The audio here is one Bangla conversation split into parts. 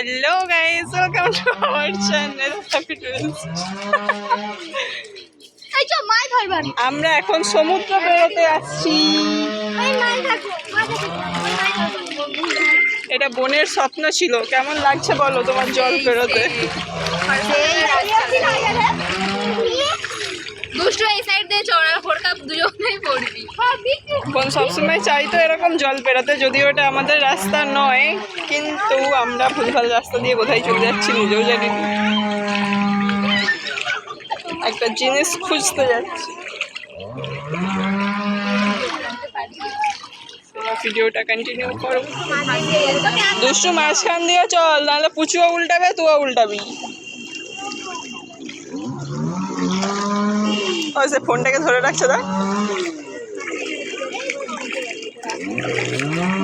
Hello guys welcome to our channel happy twelve এই চো মাই ধরবার। আমরা এখন সমুদ্র বেরোতে আসছি। এটা বোনের স্বপ্ন ছিল। কেমন লাগছে বলো তোমার জল বেরোতে? দুষ্টু এই সাইড সবসময় চাইতো এরকম জল বেরোতে যদিও এটা আমাদের রাস্তা নয়, কিন্তু আমরা ভুলভাল রাস্তা দিয়ে কোথায় চলে যাচ্ছি, নিজেও জানি একটা জিনিস খুঁজতে যাচ্ছি। ভিডিওটা কন্টিনিউ করো দুষ্টু মাঝখান দিয়ে চল, নাহলে পুচুও উল্টাবে, তুইও উল্টাবি। ও সে ফোনটাকে ধরে রাখছে দেখ।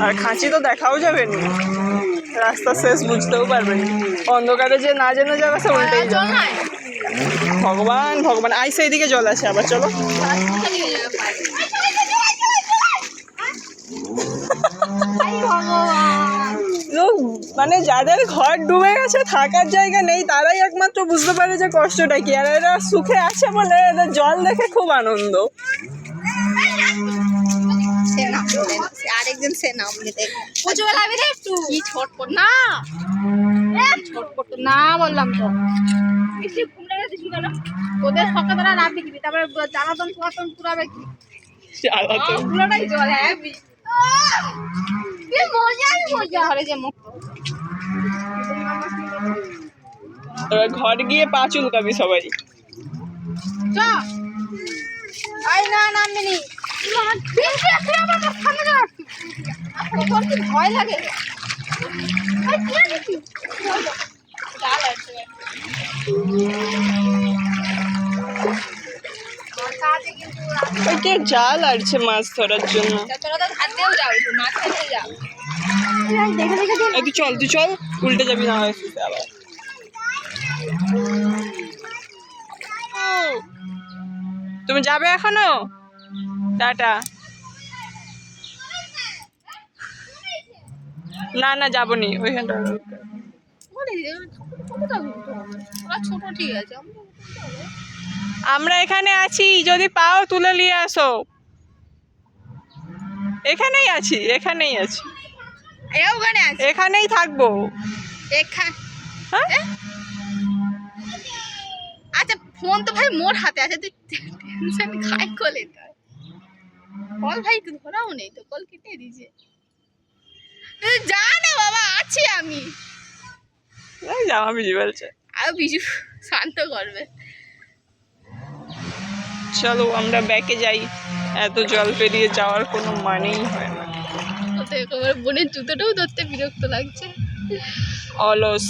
আর খাঁচি তো দেখাও যাবে না। রাস্তা শেষ বুঝতেও পারবেন অন্ধকারে যে না জেনে যাবে সে উল্টেই যাবে। ভগবান ভগবান। আইসে এদিকে দিকে জল আছে আবার চলো। মানে যাদের ঘর ডুবে গেছে থাকার জায়গা নেই তারাই একমাত্র বুঝতে পারে যে কষ্টটা কি। আর এরা সুখে আছে বলে এদের জল দেখে খুব আনন্দ। সে নাম সে আরেকজন সে নাম নিতে পুজো রে একটু। কি ছটপট না। ছটপট না বললাম তো। বেশি ঘুম লেগেছে কি বলো তোদের সকাল বেলা রাত দেখবি তারপরে জ্বালাতন পুরাতন পুরাবে কি? জ্বালাতো। পুরোটাই জল হ্যাঁ? মজা মজা। হলে যে মুখ এবার ঘর গিয়ে পা চুলকাবি সবাই। ভয় লাগে। ডাল আছে। ওই কে জাল আড়ছে মাছ ধরার জন্য। তুই চল তুই চল, উল্টে যাবি না আবার তুমি যাবে এখনও? টাটা। না না, যাবনি, ওইখানটা। ওরা ছোট ঠিক আছে আমরা এখানে আছি যদি পাও তুলে নিয়ে আসো। এখানেই আছি এখানেই আছি। ওখানে আছে? এখানেই থাকব। হ্যাঁ? আচ্ছা ফোন তো ভাই মোর হাতে আছে তুই টেনশন খাই কলে কল ভাই তো ধরাও নেই তো কল কেটে তুই যা না বাবা আছি আমি। জামা ভিজি বলছে আর বিজু শান্ত করবে। চলো আমরা ব্যাকে যাই। এত জল পেরিয়ে যাওয়ার কোনো মানেই হয় না। ওতে একেবারে বোনের জুতোটাও ধরতে বিরক্ত লাগছে। অলস।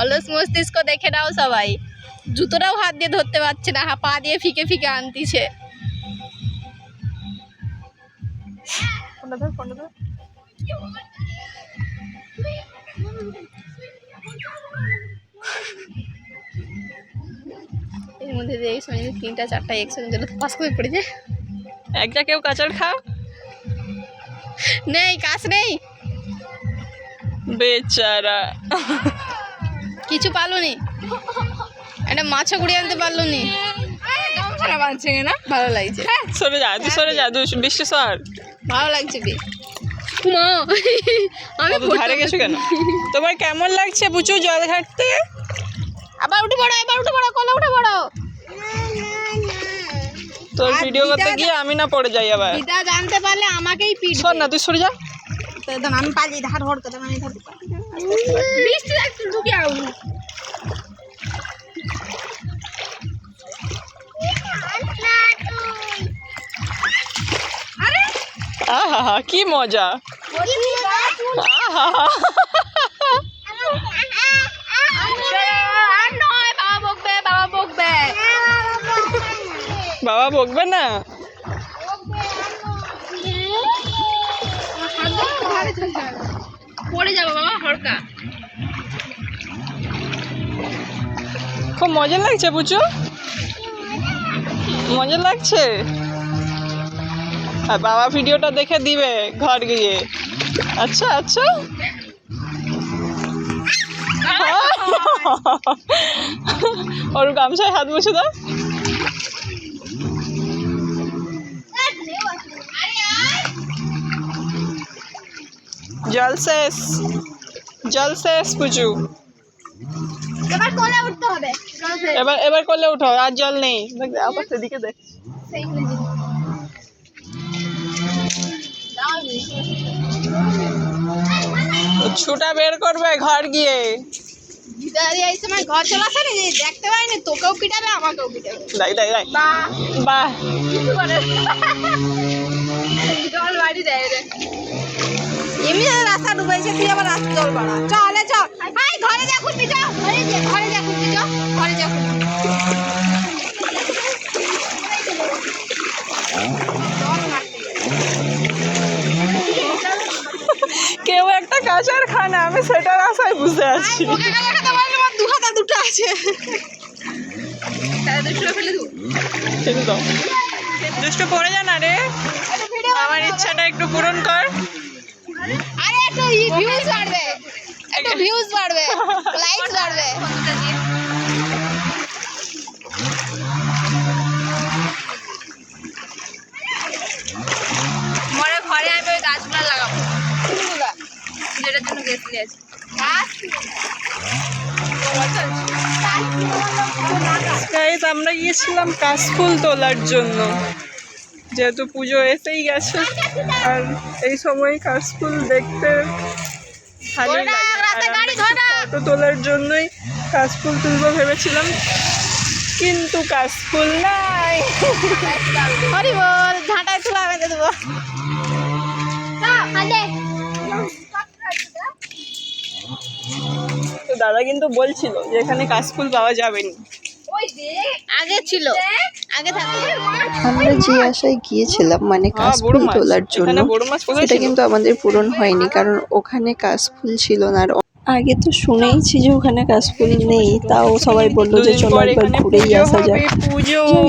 অলস মস্তিষ্ক দেখে নাও সবাই। জুতোটাও হাত দিয়ে ধরতে পারছে না হা পা দিয়ে ফিকে ফিকে আনতিছে। ফোনটা ধর ফোনটা ধর। মধ্যে দিয়ে এই সময় যদি তিনটা চারটা একসঙ্গে দিলে তো পাস করে পড়ে যায় একটা কেউ কাঁচার খা নেই কাজ নেই। বেচারা। কিছু পারল নি? একটা মাছও কুড়িয়ে আনতে পারল নি। গামছাটা বাঁধছে না ভালো লাগছে। সরে যা তুই সরে যা তুই বিশ্ব সর। ভালো লাগছে বে। মা আমি ধারে গেছো কেন? তোমার কেমন লাগছে পুচু জল ঘাটতে? আবার উঠে পড়ো এবার উঠে পড়ো কলা উঠে পড়ো। তোর ভিডিও করতে গিয়ে আমি না পড়ে যাই আবার। দিদা জানতে পারলে আমাকেই পিট সর না তুই সরে যা। তখন আমি পালিয়ে ধার ধর করতে আমি ধরতে বৃষ্টি ঢুকে আউ আরে আহা কি মজা। বাবা বকবে না পড়ে যাব বাবা হড়কা খুব মজা লাগছে পুচু মজা লাগছে? আর বাবা ভিডিওটা দেখে দিবে ঘর গিয়ে। আচ্ছা আচ্ছা। ওর গামছায় হাত মুছে দাও। জল শেষ জল শেষ পুচু এবার কোলে উঠতে হবে। এবার এবার করলে উঠো আর জল নেই। দেখ আবার সেদিকে দেখ। ছুটা বের করবে ঘর গিয়ে। দিদারি এই সময় ঘর চলে আসে নি দেখতে পাইনি তোকেও পিটাবে আমাকেও পিটাবে বাহ। বাহ কিছু করে জল বাড়ি দেয় রে এমনি তুই আবার জল বাড়া। চলে চ ভাই ঘরে যা ঘরে যা ঘরে যা ঘরে যা কেউ একটা কাঁচার খানা আমি সেটার আশায় বুঝে আছি। দু হাতে দুটো আছে। দুষ্ট পড়ে যা না রে। আমার ইচ্ছাটা একটু পূরণ কর। আরে একটু ভিউজ বাড়বে একটু ভিউজ বাড়বে লাইকস বাড়বে। ঘরে আমি ওই গাছগুলো লাগাবো। যেটার জন্য গেছিলি আছে গাইজ আমরা গিয়েছিলাম কাশফুল তোলার জন্য। যেহেতু পুজো এসেই গেছে আর এই সময় কাশফুল দেখতে লাগে। রাখ। ফটো তোলার জন্যই কাশফুল তুলবো ভেবেছিলাম কিন্তু কাশফুল নাই। হরি বল ঝাঁটায় তুলা বেঁধে দেবো। তো দাদা কিন্তু বলছিল যে এখানে কাশফুল পাওয়া যাবে না আগে ছিল। আগে আমরা যে আশায় গিয়েছিলাম মানে হ্যাঁ, কাশফুল তোলার জন্য সেটা কিন্তু আমাদের পূরণ হয়নি কারণ ওখানে কাশফুল ছিল না। আর আগে তো শুনেইছি যে ওখানে কাশফুল নেই তাও সবাই বলল যে চলো একবার ঘুরেই আসা যাক।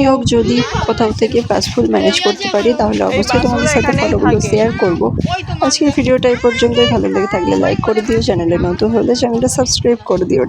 হোক যদি কোথাও থেকে কাশফুল ম্যানেজ করতে পারি তাহলে অবশ্যই তোমাদের সাথে ফটোগুলো শেয়ার করব। আজকের ভিডিওটা এই পর্যন্তই। ভালো লেগে থাকলে লাইক করে দিও চ্যানেলে নতুন হলে চ্যানেলটা সাবস্ক্রাইব করে দিও।